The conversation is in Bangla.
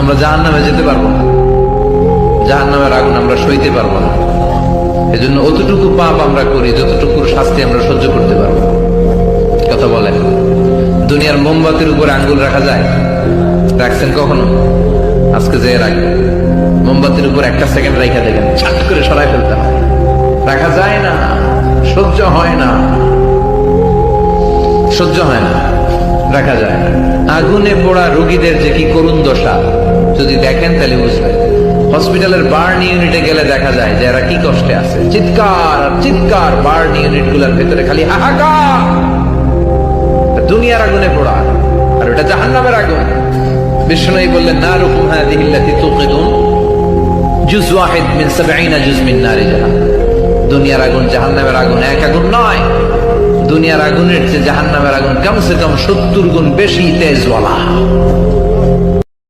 আমরা জাহান নামে যেতে পারব না। জাহান নামের আগুন আমরা সইতে পারব না। এজন্য অতটুকু পাপ আমরা করি, যতটুকুর শাস্তি আমরা সহ্য করতে পারব কথা বলেন। দুনিয়ার মোমবাতির উপর আঙ্গুল রাখা যায়? রাখছেন কখনো? আজকে যে রাখবেন। মোমবাতির উপর একটা সেকেন্ড রেখে দেখেন ছাট করে সরাই ফেলতে হয়। রাখা যায় না, সহ্য হয় না। সহ্য হয় না, রাখা যায় না। আগুনে পোড়া রোগীদের যে কি করুণ দশা। যদি দেখেন তাহলে বুঝবেন। হসপিটালের বার্ন ইউনিটে গেলে দেখা যায় যে এরা কি কষ্টে আছে। চিৎকার চিৎকার বার্ন ইউনিটগুলার ভেতরে খালি হাহাকার। দুনিয়ার আগুনে পোড়া, আর ওটা জাহান্নামের আগুন। বিষ্ণু বললেন, না হ্যাঁ দিহিল্লাতি তুকিদুন জুজ ওয়াহিদ মিন জুজ মিন নারি দুনিয়ার আগুন জাহান্নামের আগুন এক আগুন নয়। দুনিয়ার আগুনের চেয়ে জাহান্নামের আগুন কমসে কম সত্তর গুণ বেশি তেজওয়ালা।